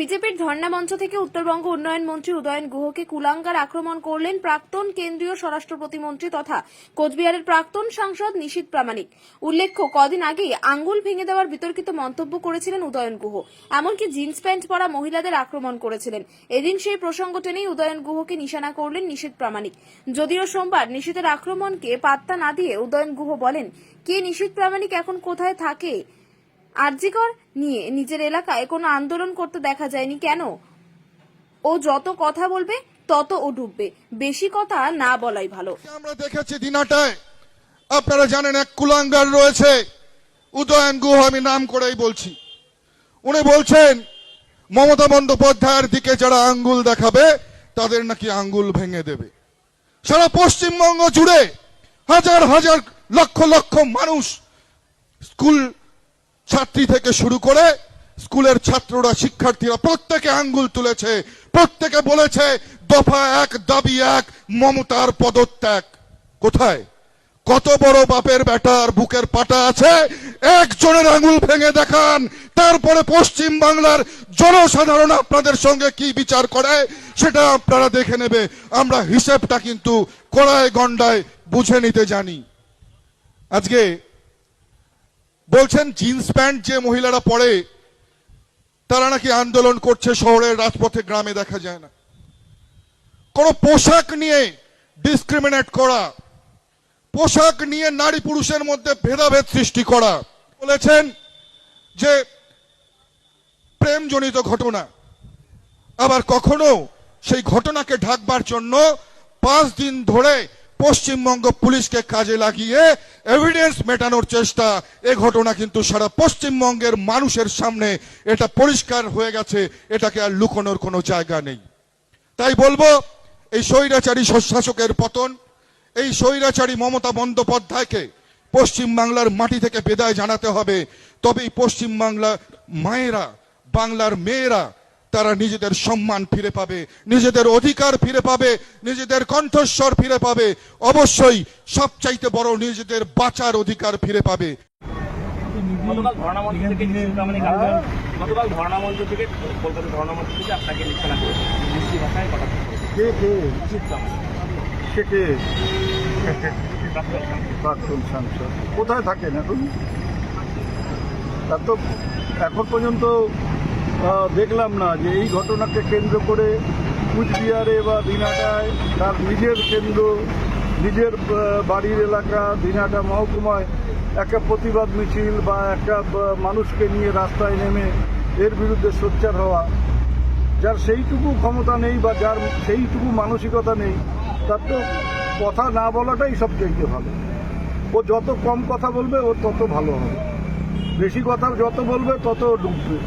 বিজেপির ধর্ণা মঞ্চ থেকে উত্তরবঙ্গ উন্নয়ন মন্ত্রী উদয়ন গুহকে কুলাঙ্গার আক্রমণ করলেন প্রাক্তন কেন্দ্রীয় স্বরাষ্ট্র প্রতিমন্ত্রী তথা কোচবিহারের প্রাক্তন সাংসদ নিশীত প্রামাণিক। উল্লেখ্য, কদিন আগেই আঙ্গুল ভেঙে দেওয়ার বিতর্কিত মন্তব্য করেছিলেন উদয়ন গুহ। এমনকি জিন্স প্যান্ট পরা মহিলাদের আক্রমণ করেছিলেন। এদিন সেই প্রসঙ্গ টেনেই উদয়ন গুহকে নিশানা করলেন নিশীত প্রামাণিক। যদিও সোমবার নিশীতের আক্রমণকে পাত্তা না দিয়ে উদয়ন গুহ বলেন, কে নিশীত প্রামাণিক? এখন কোথায় থাকে আরজিকর নিয়ে নিজের এলাকায় কোনো আন্দোলন করতে দেখা যায়নি কেন? ও যত কথা বলবে, তত ও ডুববে। বেশি কথা না বলাই ভালো। আমরা দেখেছি দিনাটায়, আপনারা জানেন এক কুলাঙ্গার রয়েছে, উদয়ন গুহ আমি নাম করেই বলছি। উনি বলছেন, মমতা বন্দ্যোপাধ্যায়ের দিকে যারা আঙ্গুল দেখাবে, তাদের নাকি আঙ্গুল ভেঙে দেবে। সারা পশ্চিমবঙ্গ জুড়ে হাজার হাজার লক্ষ লক্ষ মানুষ স্কুল ছাত্রী থেকে শুরু করে স্কুলের ছাত্ররা, শিক্ষার্থীরা প্রত্যেকে আঙ্গুল তুলেছে, প্রত্যেকে বলেছে, দফা এক, দাবি এক, মমতার পদত্যাগ। কোথায়? কত বড় বাপের বেটার বুকের পাটা আছে? একজনের আঙ্গুল ভেঙে দেখান। তারপরে পশ্চিম বাংলার জনসাধারণ আপনাদের সঙ্গে কি বিচার করে, সেটা আপনারা দেখে নেবে। আমরা হিসেবটা কিন্তু কড়ায় গন্ডায় বুঝে নিতে জানি। আজকে বলছেন, জিন্স প্যান্ট যে মহিলারা পরে, তারা নাকি আন্দোলন করছে শহরের রাজপথে, গ্রামে দেখা যায় না। কোন পোশাক নিয়ে ডিসক্রিমিনেট করা, পোশাক নিয়ে নারী পুরুষের মধ্যে ভেদাভেদ সৃষ্টি করা। বলেছেন যে, প্রেমজনিত ঘটনা। আবার কখনো সেই ঘটনাকে ঢাকবার জন্য পাঁচ দিন ধরে পশ্চিমবঙ্গ পুলিশকে কাজে লাগিয়ে এভিডেন্স মেটানোর চেষ্টা। এ ঘটনা কিন্তু সারা পশ্চিমবঙ্গের মানুষের সামনে এটা পরিষ্কার হয়ে গেছে, এটাকে আর লুকোনোর কোনো জায়গা নেই। তাই বলব, এই স্বৈরাচারী শাসকের পতন, এই স্বৈরাচারী মমতা বন্দ্যোপাধ্যায়কে পশ্চিম বাংলার মাটি থেকে বিদায় জানাতে হবে। তবেই পশ্চিম বাংলা মায়েরা, বাংলার মেয়েরা তারা নিজেদের সম্মান ফিরে পাবে নিজেদের অধিকার ফিরে পাবে নিজেদের কণ্ঠস্বর ফিরে পাবে। অবশ্যই সবচাইতে বড় নিজেদের বাঁচার অধিকার ফিরে পাবে। গতকাল ধর্ণামঞ্চ থেকে নিশ্চিত প্রামাণিক আন্দোলন থেকে কলকাতা ধর্ণামঞ্চ থেকে আপনাকে লিখানা করেছে মিষ্টি ভাষায় কথা কে কে? কে কে? প্রাক্তন সাংসদ। কোথায় থাকেন এখন? তার তো এখন পর্যন্ত দেখলাম না যে এই ঘটনাকে কেন্দ্র করে কুচবিহারে বা দিনাটায় তার নিজের কেন্দ্র, নিজের বাড়ির এলাকা দিনাটা মহকুমায় একটা প্রতিবাদ মিছিল বা একটা মানুষকে নিয়ে রাস্তায় নেমে এর বিরুদ্ধে সোচ্চার হওয়া। যার সেইটুকু ক্ষমতা নেই বা যার সেইটুকু মানসিকতা নেই, তার তো কথা না বলাটাই সবচেয়ে ভালো। ও যত কম কথা বলবে, ও তত ভালো হবে। বেশি কথা যত বলবে, তত ডুববে।